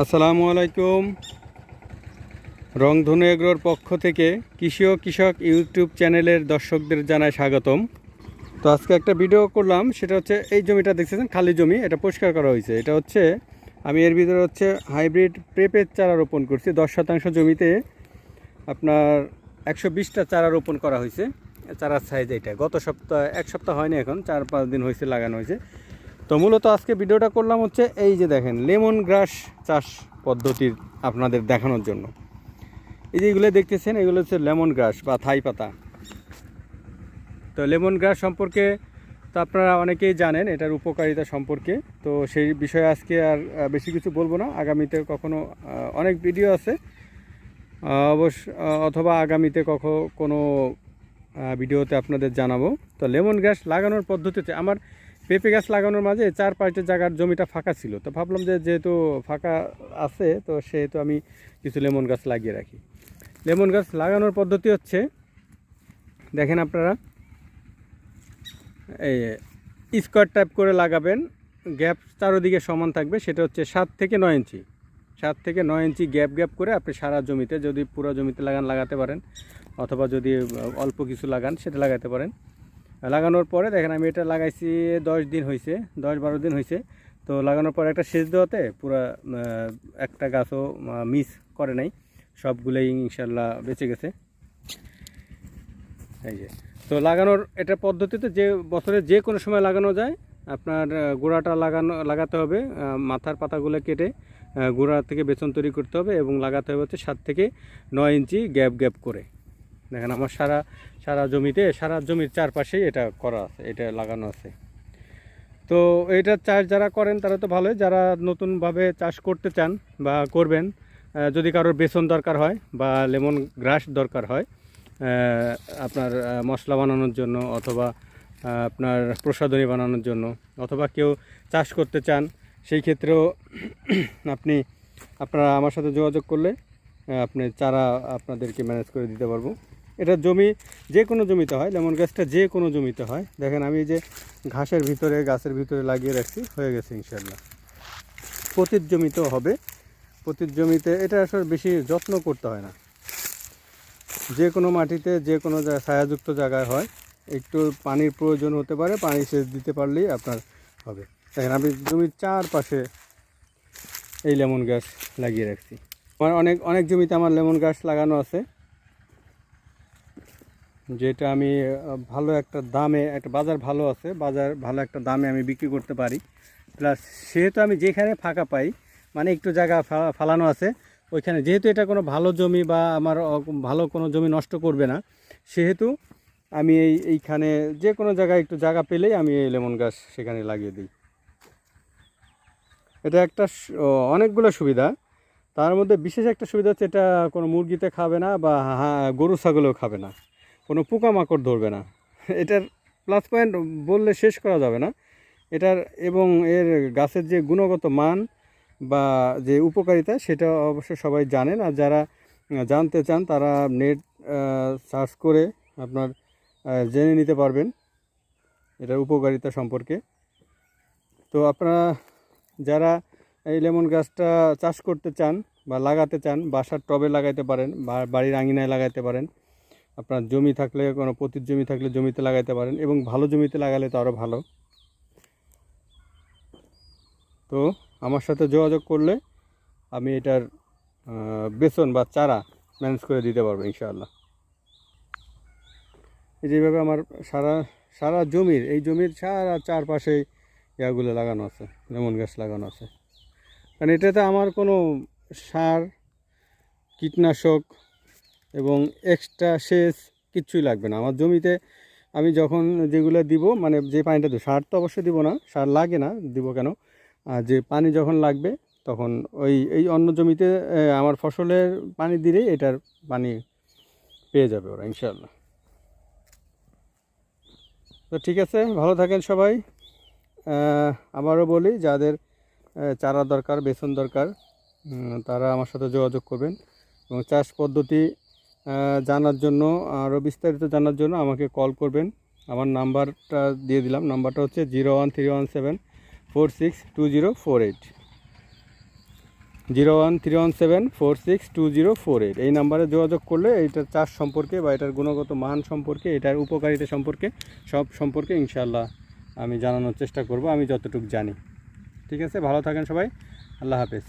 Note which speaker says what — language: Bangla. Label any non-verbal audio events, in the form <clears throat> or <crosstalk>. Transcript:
Speaker 1: আসসালামু আলাইকুম। রংধনু এগ্রোর পক্ষ থেকে কৃষি ও কৃষক ইউটিউব চ্যানেলের দর্শকদের জানায় স্বাগতম। তো আজকে একটা ভিডিও করলাম, সেটা হচ্ছে এই জমিটা দেখতেছেন, খালি জমি, এটা পরিষ্কার করা হয়েছে। এটা হচ্ছে, আমি এর ভিতরে হচ্ছে হাইব্রিড পেঁপের চারা রোপণ করছি, দশ শতাংশ জমিতে আপনার একশো বিশটা চারা রোপণ করা হয়েছে। চারার সাইজ এটা গত সপ্তাহ, এক সপ্তাহ হয়নি এখন, চার পাঁচ দিন হয়েছে, লাগানো হয়েছে। তো মূলত আজকে ভিডিওটা করলাম হচ্ছে এই যে দেখেন, লেমন গ্রাস চাষ পদ্ধতির আপনাদের দেখানোর জন্য। এই যে এগুলো দেখতেছেন, এগুলো হচ্ছে লেমন গ্রাস বা থাই পাতা। তো লেমন গ্রাস সম্পর্কে তো আপনারা অনেকেই জানেন, এটার উপকারিতা সম্পর্কে। তো সেই বিষয়ে আজকে আর বেশি কিছু বলব না। আগামীতে কখনো অনেক ভিডিও আছে। অবশ্য অথবা আগামীতে কখনো কোনো ভিডিওতে আপনাদের জানাব। তো লেমন গ্রাস লাগানোর পদ্ধতিতে আমার পেঁপে গাছ লাগানোর মাঝে চার পাঁচটা জায়গার জমিটা ফাঁকা ছিল, তো ভাবলাম যে যেহেতু ফাঁকা আছে, তো সেহেতু আমি কিছু লেমন গাছ লাগিয়ে রাখি। লেমন গাছ লাগানোর পদ্ধতি হচ্ছে, দেখেন আপনারা, এই স্কোয়ার টাইপ করে লাগাবেন, গ্যাপ চারোদিকে সমান থাকবে, সেটা হচ্ছে সাত থেকে নয় ইঞ্চি। সাত থেকে নয় ইঞ্চি গ্যাপ গ্যাপ করে আপনি সারা জমিতে যদি পুরো জমিতে লাগান, লাগাতে পারেন, অথবা যদি অল্প কিছু লাগান, সেটা লাগাতে পারেন। লাগানোর পরে দেখেন, আমি এটা লাগাইছি দশ দিন হয়েছে দশ বারো দিন হয়েছে তো লাগানোর পরে একটা সেচ দেওয়াতে পুরো একটা গাছও মিস করে নাই। সবগুলোই ইনশাল্লাহ বেঁচে গেছে। এই যে, তো লাগানোর এটা পদ্ধতিতে যে বছরে যে কোনো সময় লাগানো যায়, আপনার গোড়াটা লাগানো, লাগাতে হবে মাথার পাতাগুলো কেটে গোড়া থেকে বেতন তৈরি করতে হবে এবং লাগাতে হবে হচ্ছে সাত থেকে নয় ইঞ্চি গ্যাপ গ্যাপ করে। দেখেন আমার সারা সারা জমিতে, সারা জমির চারপাশেই এটা করা আছে, এটা লাগানো আছে। তো এটা চাষ যারা করেন তারা তো ভালোই, যারা নতুনভাবে চাষ করতে চান বা করবেন যদি কারোর বেসন দরকার হয় বা লেমন গ্রাস দরকার হয় আপনার মশলা বানানোর জন্য অথবা আপনার প্রসাধনী বানানোর জন্য অথবা কেউ চাষ করতে চান, সেই ক্ষেত্রেও <clears throat> আপনি, আপনারা আমার সাথে যোগাযোগ করলে আপনি চারা আপনাদেরকে ম্যানেজ করে দিতে পারব। এটা জমি যে কোনো জমিতে হয় লেমন গাছটা যে কোনো জমিতে হয়। দেখেন আমি যে ঘাসের ভিতরে, গাছের ভিতরে লাগিয়ে রাখছি, হয়ে গেছে ইনশাল্লাহ প্রতির জমিতেও হবে। প্রতির জমিতে এটা আসলে বেশি যত্ন করতে হয় না। যে কোনো মাটিতে, যে কোনো ছায়াযুক্ত জায়গায় হয়। একটু পানির প্রয়োজন হতে পারে, পানি সেচ দিতে পারলেই আপনার হবে। দেখেন আমি জমির চারপাশে এই লেমন গাছ লাগিয়ে রাখছি। আমার অনেক অনেক জমিতে আমার লেমন গাছ লাগানো আছে। যেটা আমি ভালো একটা দামে, একটা বাজার ভালো আছে, বাজার ভালো একটা দামে আমি বিক্রি করতে পারি। প্লাস সেহেতু আমি যেখানে ফাঁকা পাই মানে একটু জায়গা ফালানো আছে, ওইখানে যেহেতু এটা কোনো ভালো জমি বা আমার ভালো কোনো জমি নষ্ট করবে না, সেহেতু আমি এই, এইখানে যে কোনো জায়গায় একটু জায়গা পেলেই আমি এই লেমন গাছ সেখানে লাগিয়ে দিই। এটা একটা অনেকগুলো সুবিধা। তার মধ্যে বিশেষ একটা সুবিধা হচ্ছে এটা কোনো মুরগিতে খাবে না বা গরু, ছাগলেও খাবে না। কোনো পোকামাকড় ধরবে না। এটার প্লাস পয়েন্ট বললে শেষ করা যাবে না। এটার এবং এর গাছের যে গুণগত মান বা যে উপকারিতা, সেটা অবশ্য সবাই জানেন। আর যারা জানতে চান, তারা নেট সার্চ করে আপনার জেনে নিতে পারবেন এটার উপকারিতা সম্পর্কে। তো আপনারা যারা এই লেমন গাছটা চাষ করতে চান বা লাগাতে চান, বাসার টবে লাগাইতে পারেন বা বাড়ির আঙিনায় লাগাইতে পারেন আপনার জমি থাকলে, কোনো পতির জমি থাকলে জমিতে লাগাইতে পারেন এবং ভালো জমিতে লাগালে তো আরও ভালো। তো আমার সাথে যোগাযোগ করলে আমি এটার বেতন বা চারা ম্যানেজ করে দিতে পারব ইনশাআল্লাহ। এই যেভাবে আমার সারা সারা জমির, এই জমির সারা চারপাশে ইয়াগুলো লাগানো আছে, লেমন গাছ লাগানো আছে। কারণ এটাতে আমার কোনো সার, কীটনাশক এবং এক্সট্রা সেচ কিচ্ছুই লাগবে না। আমার জমিতে আমি যখন যেগুলো দিব মানে যে পানিটা দেবো, সার তো অবশ্যই দিব না, সার লাগে না, দিব কেন? আর যে পানি যখন লাগবে, তখন ওই, এই অন্য জমিতে আমার ফসলের পানি দিলেই এটার পানি পেয়ে যাবে ওরা ইনশাল্লাহ তো ঠিক আছে, ভালো থাকেন সবাই। আবারও বলি, যাদের চারা দরকার, বেসন দরকার তারা আমার সাথে যোগাযোগ করবেন। এবং চাষ পদ্ধতি জানার জন্য আরও বিস্তারিত জানার জন্য আমাকে কল করবেন। আমার নাম্বারটা দিয়ে দিলাম। নাম্বারটা হচ্ছে zero one three one seven four six two zero four eight. Zero one three one seven four six two zero four eight. এই নাম্বারে যোগাযোগ করলে এইটার চাষ সম্পর্কে বা এটার গুণগত মান সম্পর্কে, এটার উপকারিতা সম্পর্কে, সব সম্পর্কে ইনশাল্লাহ আমি জানানোর চেষ্টা করব। আমি যতটুকু জানি। ঠিক আছে? ভালো থাকেন সবাই। আল্লাহ হাফেজ।